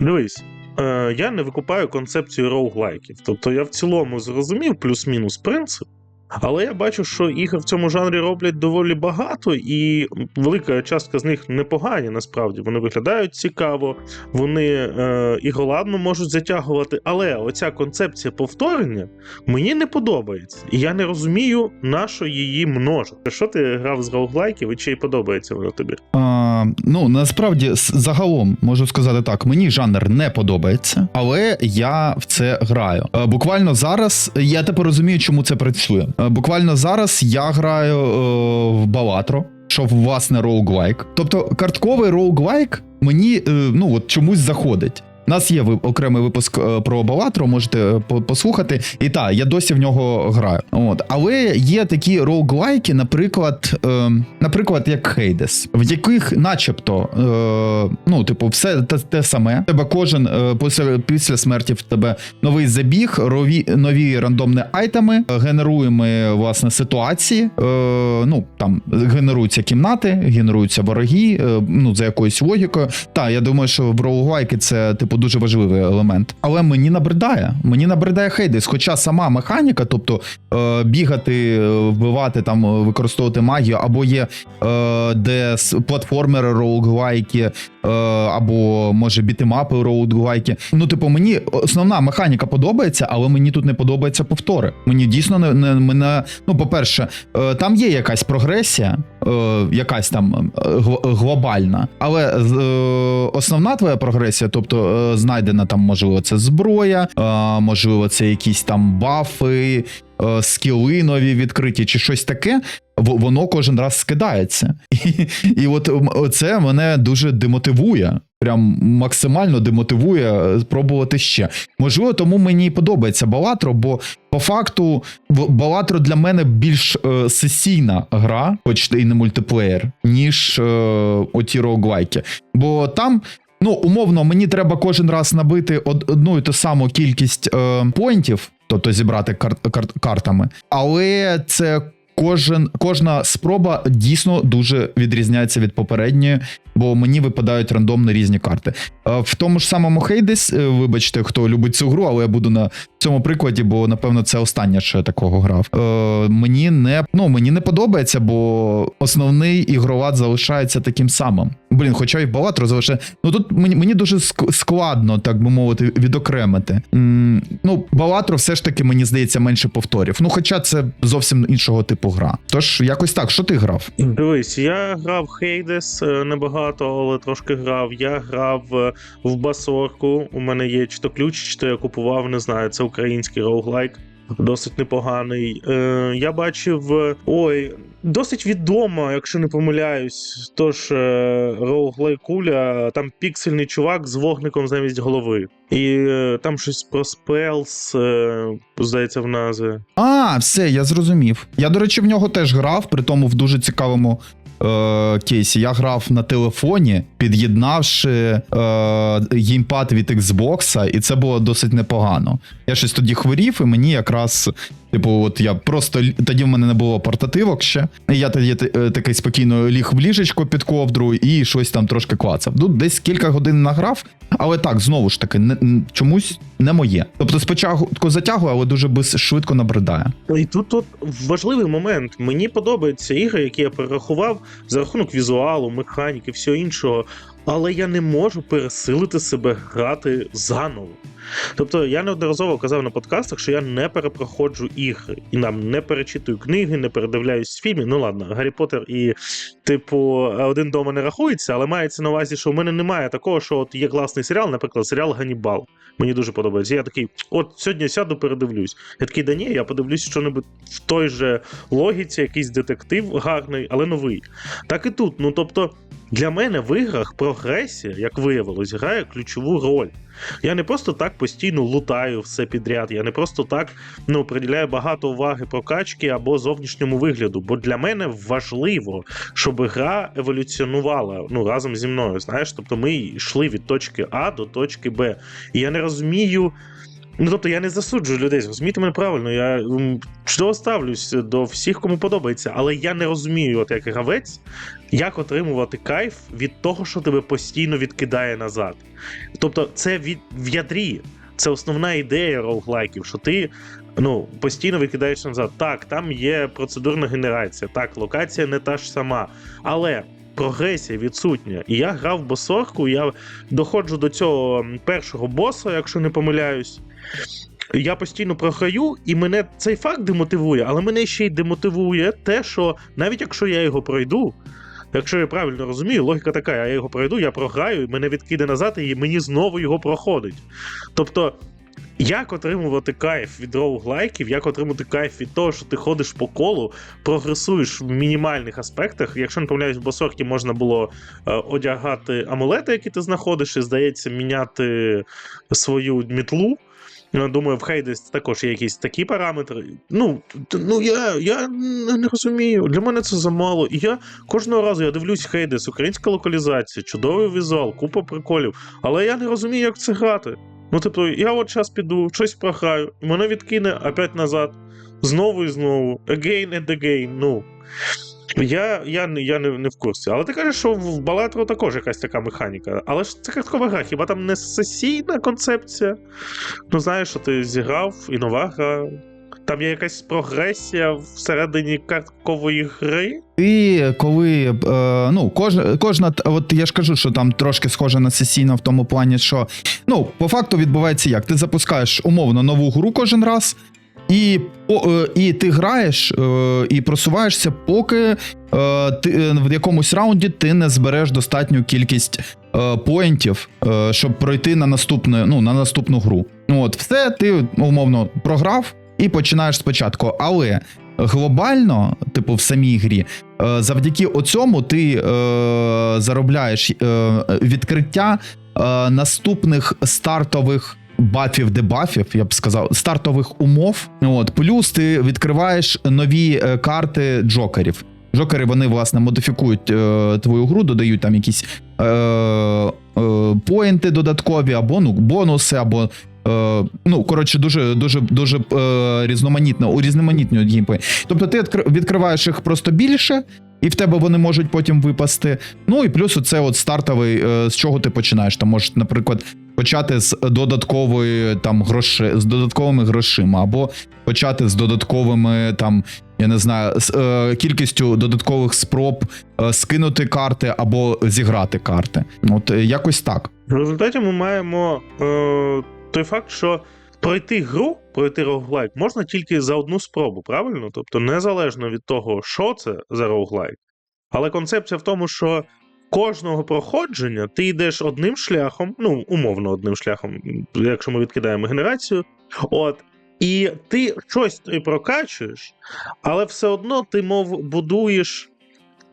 Дивись, е, я не викупаю концепцію роуглайків. Тобто я в цілому зрозумів плюс-мінус принцип. Але я бачу, що ігор в цьому жанрі роблять доволі багато, і велика частка з них непогані насправді. Вони виглядають цікаво, вони е, ігроладно можуть затягувати. Але оця концепція повторення мені не подобається. І я не розумію, на що її множити. Що ти грав з роуглайків і чи подобається воно тобі? А, ну насправді загалом можу сказати так: мені жанр не подобається, але я в це граю. Е, Буквально зараз я тепер розумію, чому це працює. Е, Буквально зараз я граю е, в Балатро. Що власне роуглайк. Тобто картковий роуглайк мені е, ну от чомусь заходить. У нас є окремий випуск е, про Балатро, можете е, послухати. І так, я досі в нього граю. От. Але є такі роуглайки, наприклад, е, наприклад, як Hades, в яких, начебто, е, ну, типу, все те, те саме. Тебе кожен е, після, після смерті в тебе новий забіг, рові, нові рандомні айтеми, е, генеруємо власне ситуації. Е, ну там генеруються кімнати, генеруються вороги, е, ну за якоюсь логікою. Та я думаю, що в роуглайки це типу дуже важливий елемент. Але мені набридає. Мені набридає Хейдес, хоча сама механіка, тобто е, бігати, е, вбивати там, е, використовувати магію, або є е, де платформери роуглайки, е, або може бітемапи роуглайки. Ну, типу, мені основна механіка подобається, але мені тут не подобаються повтори. Мені дійсно не, не мене. Ну, по-перше, е, там є якась прогресія, е, якась там е, глобальна, але е, основна твоя прогресія, тобто знайдена там, можливо, це зброя, е, можливо, це якісь там бафи, е, скіли нові відкриті чи щось таке. Воно кожен раз скидається, і, і от це мене дуже демотивує. Прям максимально демотивує е, спробувати ще. Можливо, тому мені подобається Балатро, бо по факту Балатро для мене більш е, сесійна гра, хоч і не мультиплеєр, ніж е, оті роуглайки. Бо там. Ну, умовно, мені треба кожен раз набити одну і ту саму кількість е, поінтів, тобто зібрати кар- кар- картами, але це кожен, кожна спроба дійсно дуже відрізняється від попередньої, бо мені випадають рандомно різні карти. Е, В тому ж самому Хейдес, е, вибачте, хто любить цю гру, але я буду на цьому прикладі, бо напевно це останнє, що я такого грав. Е, мені не ну мені не подобається, бо основний ігролад залишається таким самим. Блін, хоча й Балатро залишає. Ну тут мені, мені дуже складно, так би мовити, відокремити. Ну, Балатро все ж таки, мені здається, менше повторів. Ну, хоча це зовсім іншого типу гра. Тож якось так, що ти грав? Дивись, я грав Хейдес е, небагато, але трошки грав. Я грав е, в Басорку. У мене є чи то ключ, чи то я купував, не знаю, це український роуглайк. Досить непоганий. Е, я бачив. е, Ой, досить відомо, якщо не помиляюсь. Тож е, роуглайкуля, там піксельний чувак з вогником замість голови. І е, там щось про спелс, е, здається, в назві. А, все, я зрозумів. Я, до речі, в нього теж грав, при тому в дуже цікавому е, кейсі. Я грав на телефоні, під'єднавши е, геймпад від Xbox, і це було досить непогано. Я щось тоді хворів, і мені якраз. Типу, от я просто тоді в мене не було портативок ще. І я тоді е, такий спокійно ліг в ліжечко під ковдру і щось там трошки клацав. Ну, десь кілька годин награв, але так, знову ж таки, не, чомусь не моє. Тобто спочатку затягує, але дуже без, швидко набридає. І тут, тут важливий момент. Мені подобаються ігри, які я перерахував за рахунок візуалу, механіки, всього іншого. Але я не можу пересилити себе грати заново. Тобто я неодноразово казав на подкастах, що я не перепроходжу ігри і нам не перечитую книги, не передивляюсь фільми. Ну ладно, Гаррі Поттер і, типу, один дома не рахується, але мається на увазі, що в мене немає такого, що от є класний серіал, наприклад, серіал Ганібал. Мені дуже подобається. Я такий, от сьогодні сяду, передивлюсь. Я такий, да ні, я подивлюсь що-небудь в той же логіці, якийсь детектив гарний, але новий. Так і тут. Ну тобто, для мене в іграх прогресія, як виявилось, грає ключову роль. Я не просто так постійно лутаю все підряд, я не просто так ну, приділяю багато уваги прокачки або зовнішньому вигляду. Бо для мене важливо, щоб гра еволюціонувала ну, разом зі мною. Знаєш, тобто ми йшли від точки А до точки Б. І я не розумію. Ну, тобто я не засуджую людей, зрозумійте мене правильно. Я чудово ставлюсь до всіх, кому подобається, але я не розумію, от як гравець, як отримувати кайф від того, що тебе постійно відкидає назад. Тобто, це від в ядрі. Це основна ідея роуглайків, що ти ну, постійно відкидаєш назад. Так, там є процедурна генерація, так, локація не та ж сама, але прогресія відсутня. І я грав босорку, я доходжу до цього першого боса, якщо не помиляюсь. Я постійно програю, і мене цей факт демотивує, але мене ще й демотивує те, що навіть якщо я його пройду, якщо я правильно розумію, логіка така: я його пройду, я програю, мене відкиде назад, і мені знову його проходить. Тобто, як отримувати кайф від роуглайків, як отримати кайф від того, що ти ходиш по колу, прогресуєш в мінімальних аспектах. Якщо не помиляюсь, в босоркі можна було е, одягати амулети, які ти знаходиш, і здається, міняти свою мітлу. Ну, Думаю, в Хейдес також є якісь такі параметри. Ну, ну я, я не розумію. Для мене це замало. І я кожного разу я дивлюсь Хейдес, українська локалізація, чудовий візуал, купа приколів. Але я не розумію, як це грати. Ну, тобто, я от час піду, щось програю, мене відкине опять назад. Знову і знову. Again and again. Ну. Я, я, я не, не в курсі. Але ти кажеш, що в Балатру також якась така механіка. Але ж це карткова гра, хіба там не сесійна концепція? Ну, знаєш, що ти зіграв і нова гра. Там є якась прогресія всередині карткової гри. Ти коли е, ну кожна, кожна, от я ж кажу, що там трошки схоже на сесійно в тому плані, що ну по факту відбувається як? Ти запускаєш умовно нову гру кожен раз, і, е, і ти граєш е, і просуваєшся, поки е, ти в якомусь раунді ти не збереш достатню кількість поінтів, щоб пройти на наступну, ну, на наступну гру. Ну, От, все, ти умовно програв і починаєш спочатку. Але глобально, типу, в самій грі, завдяки оцьому ти заробляєш відкриття наступних стартових. Бафів, дебафів, я б сказав, стартових умов. От плюс ти відкриваєш нові е, карти джокерів. Джокери вони власне модифікують е, твою гру, додають там якісь е, е, поінти додаткові, або ну бонуси, або е, ну коротше, дуже дуже дуже е, різноманітно, урізноманітнюють геймплей. Тобто ти відкриваєш їх просто більше, і в тебе вони можуть потім випасти. Ну і плюс оце от стартовий, е, з чого ти починаєш. Там можеш, наприклад, почати з додаткової там гроші, з додатковими грошима, або почати з додатковими там. Я не знаю, з е, кількістю додаткових спроб е, скинути карти або зіграти карти. От е, якось так. В результаті ми маємо е, той факт, що пройти гру, пройти роуглайк можна тільки за одну спробу, правильно? Тобто, незалежно від того, що це за роуглайк. Але концепція в тому, що кожного проходження ти йдеш одним шляхом, ну, умовно одним шляхом, якщо ми відкидаємо генерацію. От. І ти щось прокачуєш, але все одно ти, мов, будуєш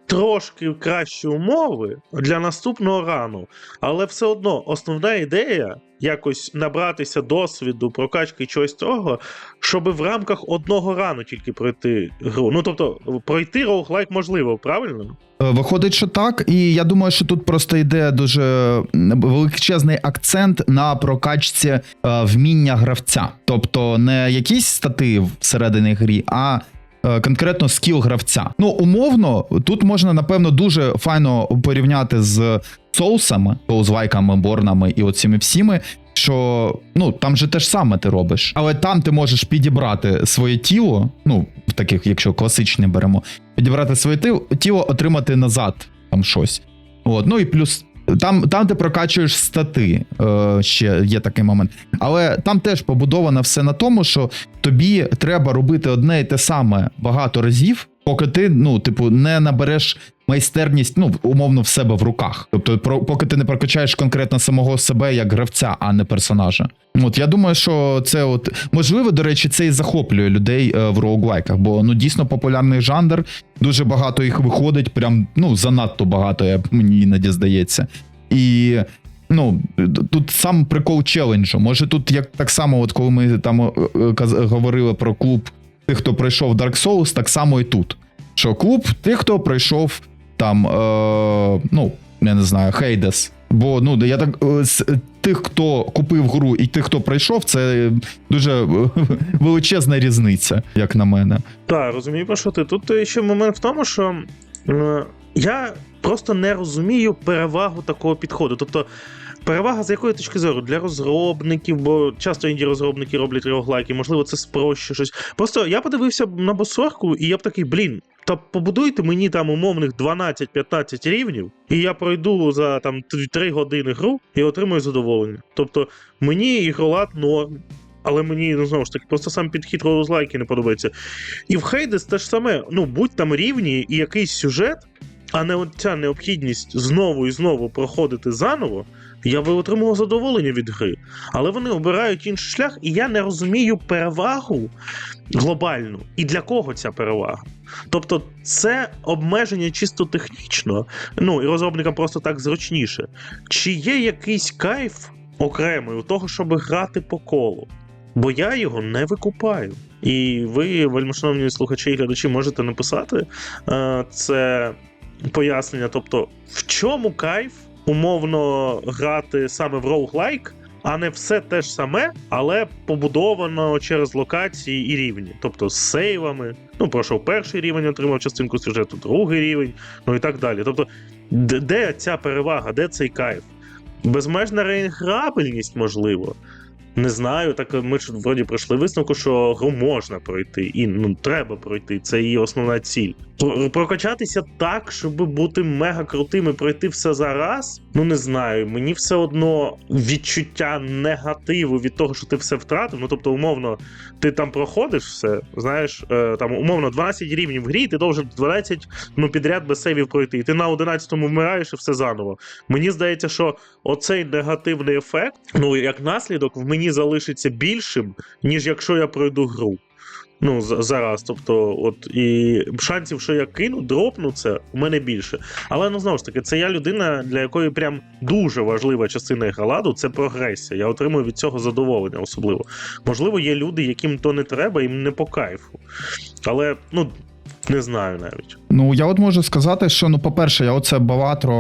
трошки кращі умови для наступного рану. Але все одно основна ідея якось набратися досвіду, прокачки чогось того, щоб в рамках одного рану тільки пройти гру. Ну тобто, пройти роуглайк можливо, правильно? Е, Виходить, що так, і я думаю, що тут просто йде дуже величезний акцент на прокачці е, вміння гравця. Тобто не якісь стати всередині грі, а конкретно скіл гравця. Ну, умовно, тут можна, напевно, дуже файно порівняти з соусами, соус-лайками, борнами і оціми всіми. Що ну там же те ж саме ти робиш, але там ти можеш підібрати своє тіло, ну в таких, якщо класичні беремо, підібрати своє тіло, отримати назад там щось. От, ну і плюс. Там, там ти прокачуєш стати, е, ще є такий момент. Але там теж побудовано все на тому, що тобі треба робити одне і те саме багато разів, поки ти, ну, типу, не набереш майстерність, ну, умовно, в себе в руках. Тобто, про, поки ти не прокачаєш конкретно самого себе як гравця, а не персонажа. От я думаю, що це от можливо, до речі, це і захоплює людей е, в роуглайках, бо ну дійсно популярний жанр. Дуже багато їх виходить, прям ну занадто багато, я мені іноді здається. І ну тут сам прикол челенджу. Може, тут як так само, от коли ми там е, е, говорили про клуб тих, хто пройшов Dark Souls, так само і тут. Що клуб тих, хто пройшов там, е, ну я не знаю, Хейдес. Бо ну я так е, з тих, хто купив гру, і тих, хто пройшов, це дуже е, величезна різниця, як на мене. Так, розумію, про що ти. Тут ще момент в тому, що я просто не розумію перевагу такого підходу. Тобто, перевага з якої точки зору для розробників, бо часто інді розробники роблять роглайки, можливо, це спроще щось. Просто я подивився на босорку, і я б такий, блін. Та побудуйте мені там умовних 12-15 рівнів, і я пройду за там 3 години гру і отримую задоволення. Тобто мені ігролад норм, але мені ну знову ж таки просто сам підхід розлайки не подобається. І в Хейдес те ж саме, ну будь там рівні і якийсь сюжет, а не ця необхідність знову і знову проходити заново, я би отримував задоволення від гри. Але вони обирають інший шлях, і я не розумію перевагу глобальну. І для кого ця перевага? Тобто, це обмеження чисто технічно, ну і розробникам просто так зручніше. Чи є якийсь кайф окремий у того, щоб грати по колу? Бо я його не викупаю. І ви, вельмишановні слухачі і глядачі, можете написати е, це пояснення. Тобто, в чому кайф умовно грати саме в роуглайк, а не все те ж саме, але побудовано через локації і рівні. Тобто з сейвами. Ну, пройшов перший рівень, отримав частинку сюжету, другий рівень, ну і так далі. Тобто, де, ця перевага, де цей кайф? Безмежна реіграбельність, можливо. Не знаю, так ми ж вроді пройшли висновку, що гру можна пройти, і ну треба пройти. Це її основна ціль. Про- Прокачатися так, щоб бути мега крутим і пройти все за раз. Ну не знаю. Мені все одно відчуття негативу від того, що ти все втратив. Ну тобто, умовно, ти там проходиш все, знаєш, е, там умовно 12 рівнів в грі, і ти должен 12 ну, підряд без сейвів пройти. І ти на 11-му вмираєш і все заново. Мені здається, що оцей негативний ефект, ну як наслідок, в мені залишиться більшим, ніж якщо я пройду гру. Ну, зараз. Тобто, от і шансів, що я кину, дропну це у мене більше. Але ну знову ж таки, це я людина, для якої прям дуже важлива частина ігроладу це прогресія. Я отримую від цього задоволення, особливо. Можливо, є люди, яким то не треба, їм не по кайфу. Але ну не знаю навіть. Ну, я от можу сказати, що ну, по-перше, я оце Баватро,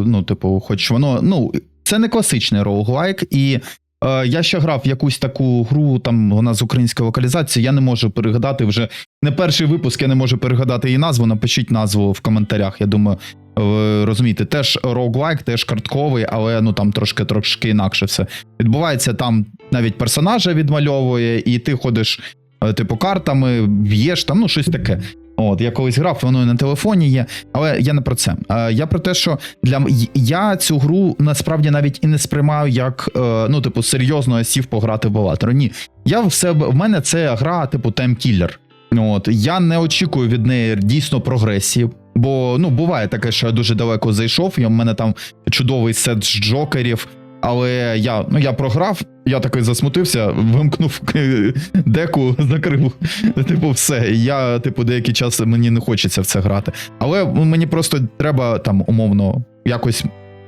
е, ну, типу, хоч воно, ну, це не класичний роуглайк, і я ще грав в якусь таку гру, там вона з української локалізації, я не можу перегадати вже не перший випуск, я не можу перегадати її назву. Напишіть назву в коментарях. Я думаю, ви розумієте, теж роуглайк, теж картковий, але ну там трошки трошки інакше все. Відбувається там навіть персонажа відмальовує, і ти ходиш, е, типу, картами, б'єш там, ну щось таке. От, я колись грав, воно і на телефоні є, але я не про це. Я про те, що для я цю гру насправді навіть і не сприймаю як е, ну, типу, серйозно сів пограти в Balatro. Ні. Я в себе в мене це гра, типу, таймкіллер. От я не очікую від неї дійсно прогресії. Бо ну буває таке, що я дуже далеко зайшов. і в мене там чудовий сет з джокерів. Але я ну я програв, я такий засмутився, вимкнув деку, закрив. Типу, все. Я, типу, деякий час мені не хочеться в це грати. Але мені просто треба там умовно якось.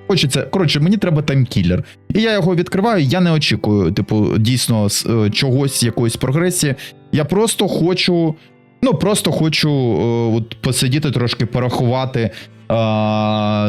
Хочеться, коротше, мені треба таймкілер. І я його відкриваю, я не очікую, типу, дійсно е, чогось, якоїсь прогресії. Я просто хочу. Ну, просто хочу е, от, посидіти трошки, порахувати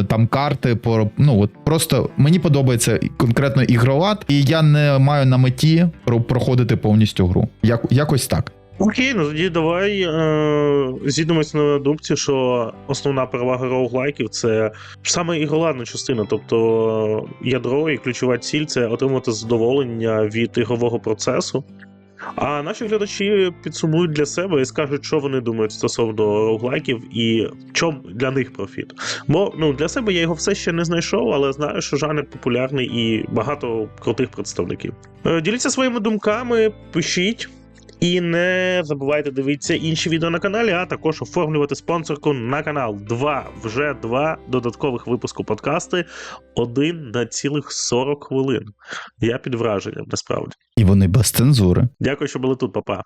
там карти. По, ну, от, просто мені подобається конкретно ігролад, і я не маю на меті про- проходити повністю гру. Як, якось так. Окей, ну тоді давай е, зійдемося на думці, що основна перевага роуглайків це саме ігроладна частина, тобто ядро і ключова ціль це отримати задоволення від ігрового процесу. А наші глядачі підсумують для себе і скажуть, що вони думають стосовно роглайків і в чому для них профіт. Бо ну для себе я його все ще не знайшов, але знаю, що жанр популярний і багато крутих представників. Е, Діліться своїми думками, пишіть. І не забувайте дивитися інші відео на каналі, а також оформлювати спонсорку на канал. Два вже два додаткових випуску подкасти. Один на цілих 40 хвилин. Я під враженням, насправді. І вони без цензури. Дякую, що були тут, папа.